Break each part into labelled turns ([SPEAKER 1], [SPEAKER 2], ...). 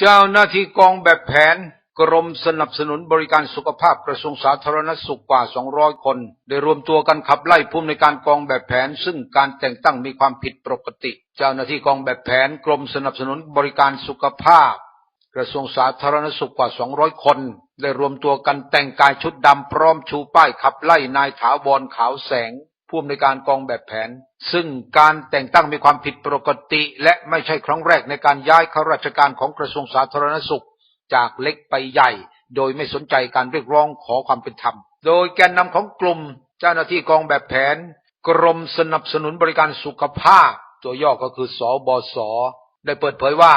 [SPEAKER 1] เจ้าหน้าที่กองแบบแผนกรมสนับสนุนบริการสุขภาพกระทรวงสาธารณสุขกว่า 200 คน ได้รวมตัวกันขับไล่ผู้อำนวยการกองแบบแผน ซึ่งการแต่งตั้งมีความผิดปกติ เจ้าหน้าที่กองแบบแผนกรมสนับสนุนบริการสุขภาพ กระทรวงสาธารณสุขกว่า 200 คน ได้รวมตัวกันแต่งกายชุดดำพร้อมชูป้ายขับไล่นายถาวรขาวแสง ผู้อำนวยการกองแบบแผน ซึ่งการแต่งตั้งมีความผิดปกติ และไม่ใช่ครั้งแรกในการย้ายข้าราชการของกระทรวงสาธารณสุข จากเล็กไปใหญ่ โดยไม่สนใจการเรียกร้องขอความเป็นธรรม โดยแกนนำของกลุ่มเจ้าหน้าที่กองแบบแผน กรมสนับสนุนบริการสุขภาพ ตัวย่อก็คือสอบสได้เปิดเผยว่า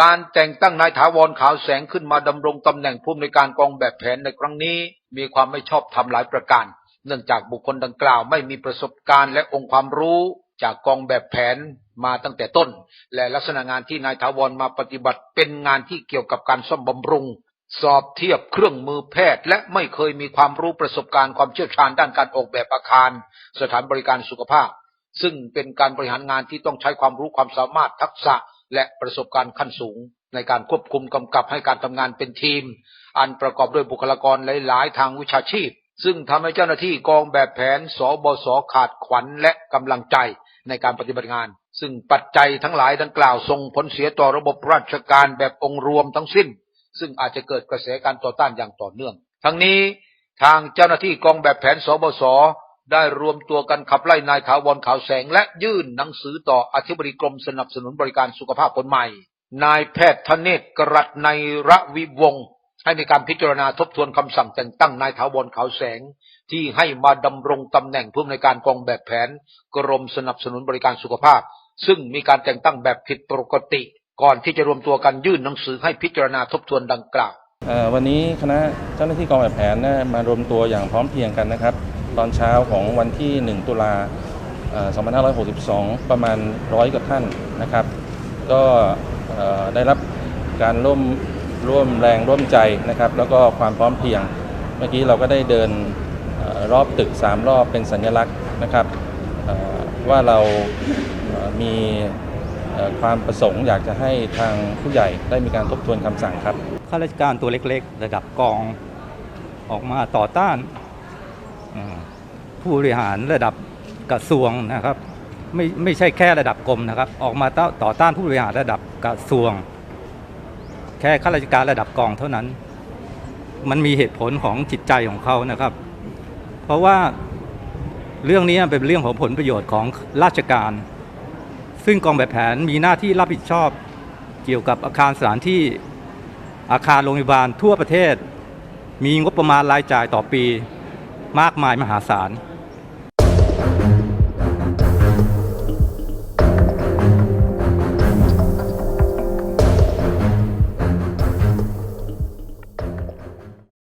[SPEAKER 1] การแต่งตั้งนายถาวรขาวแสงขึ้นมาดำรงตำแหน่งผู้อำนวยการกองแบบแผนในครั้งนี้ มีความไม่ชอบธรรมหลายประการ เนื่องจากบุคคลดังกล่าวไม่มีประสบการณ์และองค์ความรู้จากกองแบบแผนมาตั้งแต่ต้น และลักษณะงานที่นายถาวรมาปฏิบัติเป็นงานที่เกี่ยวกับการซ่อมบำรุง สอบเทียบเครื่องมือแพทย์ และไม่เคยมีความรู้ประสบการณ์ความเชี่ยวชาญด้านการออกแบบอาคาร สถานบริการสุขภาพ ซึ่งเป็นการบริหารงานที่ต้องใช้ความรู้ความสามารถทักษะและประสบการณ์ขั้นสูง ในการควบคุมกำกับให้การทำงานเป็นทีม อันประกอบด้วยบุคลากรหลาย ๆ ทางวิชาชีพ ซึ่งทำให้เจ้าหน้าที่กองแบบแผน สบสขาดขวัญและกำลังใจในการปฏิบัติงาน ซึ่งปัจจัยทั้งหลายดังกล่าวส่งผลเสียต่อระบบราชการแบบองค์รวมทั้งสิ้น ซึ่งอาจจะเกิดกระแสการต่อต้านอย่างต่อเนื่อง ทั้งนี้ทางเจ้าหน้าที่กองแบบแผน สบสได้รวมตัวกันขับไล่นายถาวรขาวแสง และยื่นหนังสือต่ออธิบดีกรมสนับสนุนบริการสุขภาพคนใหม่ นายแพทย์ธเนศกรัตในระวิวงศ์ ให้มีการพิจารณาทบทวนคำสั่งแต่งตั้งนายถาวรขาวแสง ที่ให้มาดำรงตำแหน่งผู้อำนวยการกองแบบแผน กรมสนับสนุนบริการสุขภาพ ซึ่งมีการแต่งตั้งแบบผิดปกติ ก่อนที่จะรวมตัวกันยื่นหนังสือให้พิจารณาทบทวนดังกล่าว
[SPEAKER 2] วันนี้คณะเจ้าหน้าที่กองแบบแผนนะมารวมตัวอย่างพร้อมเพรียงกันนะครับ ตอนเช้าของวันที่ 1 ตุลาเอ่อ2562 ประมาณร้อยกว่าท่านนะครับ ก็ได้รับการร่วม ร่วมแรงร่วมใจนะครับ แล้วก็ความพร้อมเพรียง เมื่อกี้เราก็ได้เดินรอบตึก 3 รอบเป็นสัญลักษณ์นะครับว่าเรามีความประสงค์อยากจะให้ทางผู้ใหญ่ได้มีการทบทวนคำสั่งครับ
[SPEAKER 3] ข้าราชการตัวเล็กๆ ระดับกองออกมาต่อต้านผู้บริหารระดับกระทรวงนะครับ ไม่ไม่ใช่แค่ระดับกรมนะครับ ออกมาต่อต้านผู้บริหารระดับกระทรวง แค่ข้าราชการระดับกองเท่านั้น มันมีเหตุผลของจิตใจของเขานะครับ เพราะว่าเรื่องนี้เป็นเรื่องของผลประโยชน์ของราชการ ซึ่งกองแบบแผนมีหน้าที่รับผิดชอบเกี่ยวกับอาคารสถานที่อาคารโรงพยาบาลทั่วประเทศ มีงบประมาณรายจ่ายต่อปีมากมายมหาศาล